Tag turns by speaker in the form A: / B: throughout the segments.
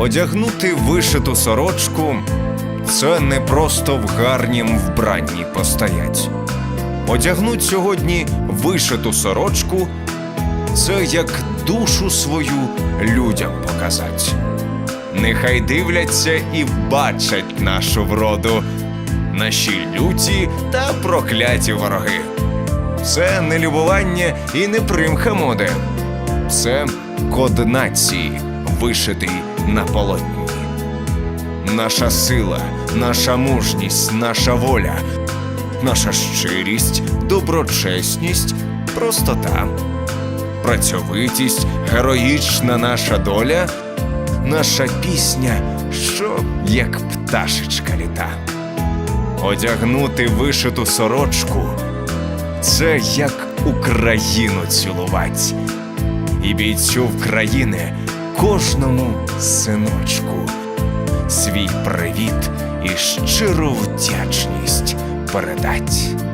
A: Одягнути вишиту сорочку це не просто в гарнім вбранні постоять. Одягнуть сьогодні вишиту сорочку це як душу свою людям показать. Нехай дивляться і бачать нашу вроду, наші люті та прокляті вороги. Це не любування і не примха моди. Це код нації, вишитий на полотні. Наша сила, наша мужність, наша воля, наша щирість, доброчесність, простота, працьовитість, героїчна наша доля, наша пісня, що як пташечка літа. Одягнути вишиту сорочку це як Україну цілувать. І бійцю України кожному синочку свій привіт і щиру вдячність передать.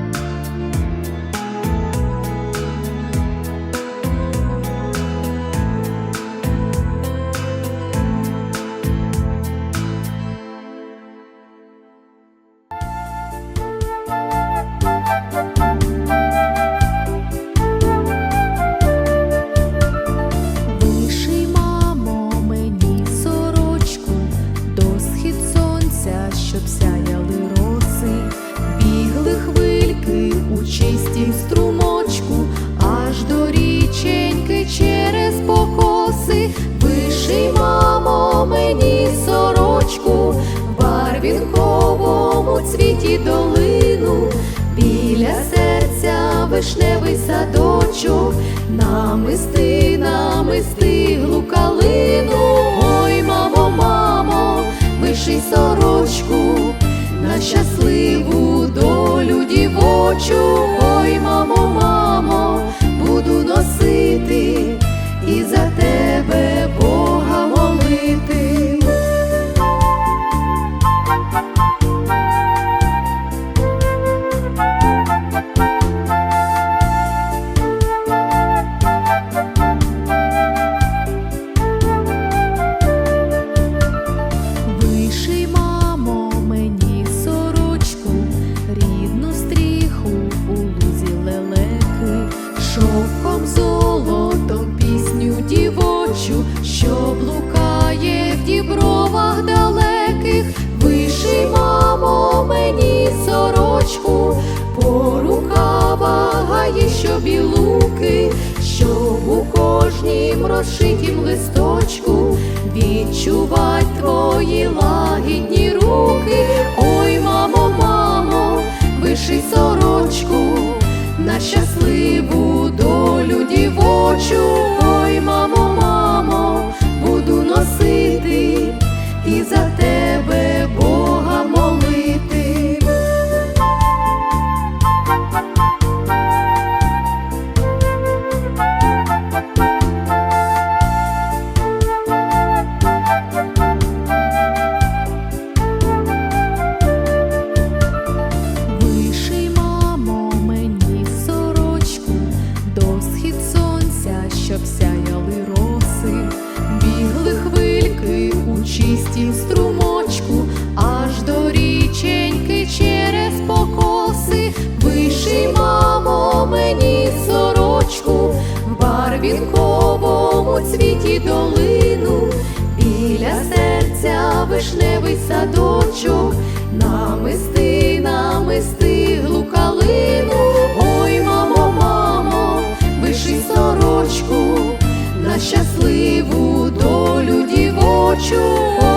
B: Долину, біля серця вишневий садочок, намисти, намисти глу калину. Ой, мамо, мамо, виший сорочку, на щасливу долю дівочу. Що білуки, щоб у кожнім розшитім листочку відчувать твої лагідні руки. Ой, мамо, мамо, виший сорочку, на щасливу барвінковому цвіті долину, біля серця вишневий садочок, намисти, намисти глу калину. Ой, мамо, мамо, виши сорочку, на щасливу долю дівочу.